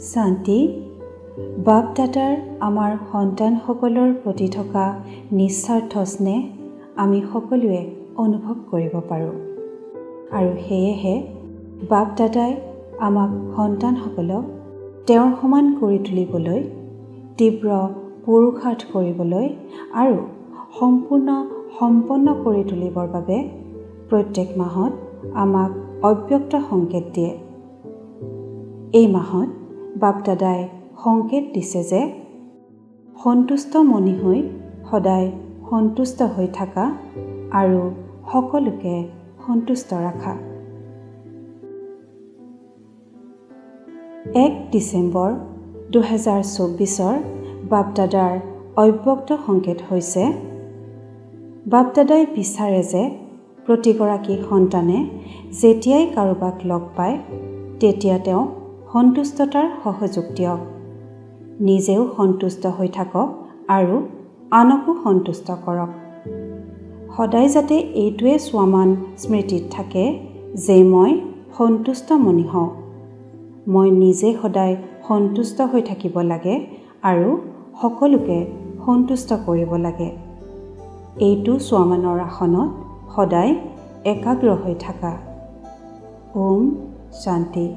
শান্তি। বাপ দাদাৰ আমাৰ সন্তানসকলৰ প্ৰতি থকা নিস্বাৰ্থ স্নেহ আমি সকলোৱে অনুভৱ কৰিব পাৰোঁ। আৰু সেয়েহে বাপ দাদাই আমাক সন্তানসকলক তেওঁৰ সমান কৰি তুলিবলৈ তীব্ৰ পুৰুষাৰ্থ কৰিবলৈ আৰু সম্পূৰ্ণ সম্পন্ন কৰি তুলিবৰ বাবে প্ৰত্যেক মাহত আমাক অব্যক্ত সংকেত দিয়ে। এই মাহত বাপদাদাই সংকেত দিছে যে সন্তুষ্ট মনি হৈ সদায় সন্তুষ্ট হৈ থকা আৰু সকলোকে সন্তুষ্ট ৰাখা। এক ডিচেম্বৰ দুহেজাৰ চৌব্বিছৰ বাপদাদাৰ অব্যক্ত সংকেত হৈছে বাপদাদাই বিচাৰে যে প্ৰতিগৰাকী সন্তানে যেতিয়াই কাৰোবাক লগ পায় তেতিয়া তেওঁ সন্তুষ্টতাৰ সহযোগ দিয়ক নিজেও সন্তুষ্ট হৈ থাকক আৰু আনকো সন্তুষ্ট কৰক। সদায় যাতে এইটোৱে স্বমান স্মৃতিত থাকে যে মই সন্তুষ্ট মনি হওঁ। মই নিজে সদায় সন্তুষ্ট হৈ থাকিব লাগে আৰু সকলোকে সন্তুষ্ট কৰিব লাগে। এইটো স্বমানৰ আসনত সদায় একাগ্ৰ হৈ থকা। ওম শান্তি।